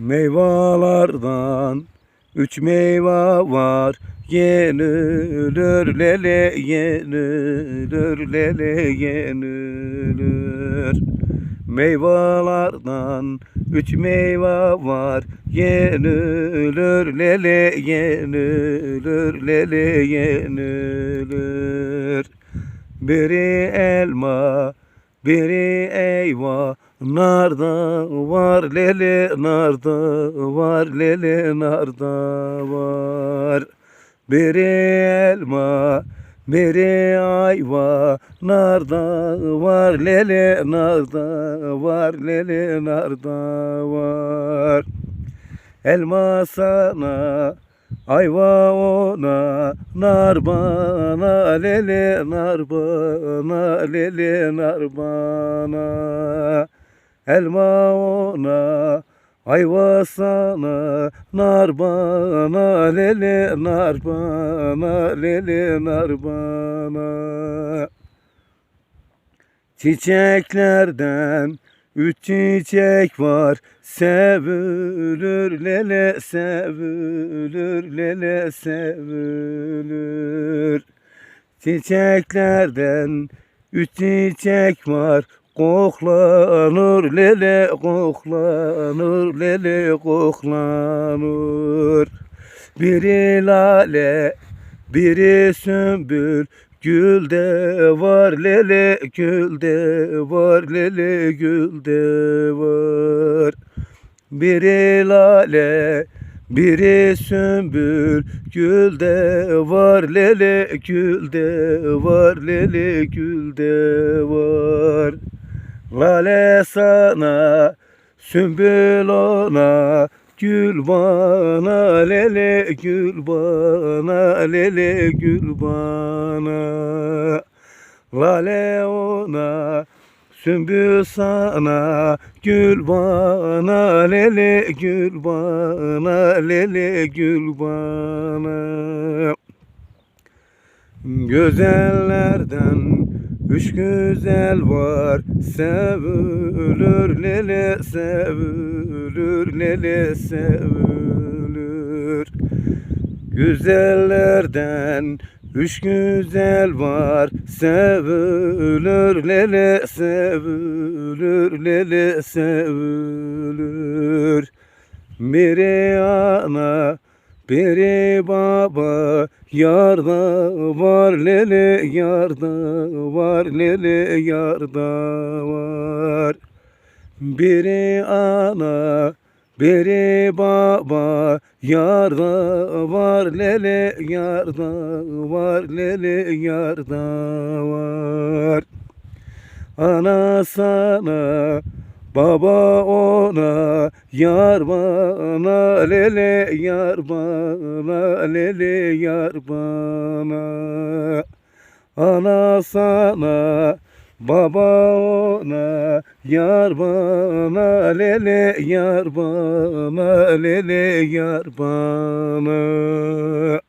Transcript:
Meyvalardan. Üç meyve var Yenilir lele yenilir lele yenilir Meyvalardan üç meyve var Yenilir lele yenilir lele yenilir Biri elma biri eyva Narda var lele narda var lele narda var. Biri elma biri ayva Narda var lele narda var lele narda var. Elma sana Ayva ona nar bana lele nar bana lele nar bana. Elma ona ayva sana nar bana lele nar bana lele nar bana. Çiçeklerden üç çiçek var Sevülür lele sevülür lele sevülür Çiçeklerden üç çiçek var Koklanır lele koklanır lele koklanır. Biri lale biri sümbül Gülde var lele gülde var lele gülde var. Biri lale biri sümbül Gülde var lele gülde var lele gülde var. Lale sana sümbül ona Gül bana lele gül bana lele gül bana Lale ona sümbül sana Gül bana lele gül bana lele gül bana. Güzellerden üç güzel var Sevülür lele sevülür lele sevülür. Güzellerden üç güzel var Sevülür lele sevülür lele sevülür. Biri ana biri baba yarda var lele yarda var lele yarda var. Biri ana biri baba yarda var lele yarda var lele yarda var. Ana sana Baba ona yar bana lele yar bana lele yar bana. Ana sana Baba ona yar bana lele yar bana lele yar bana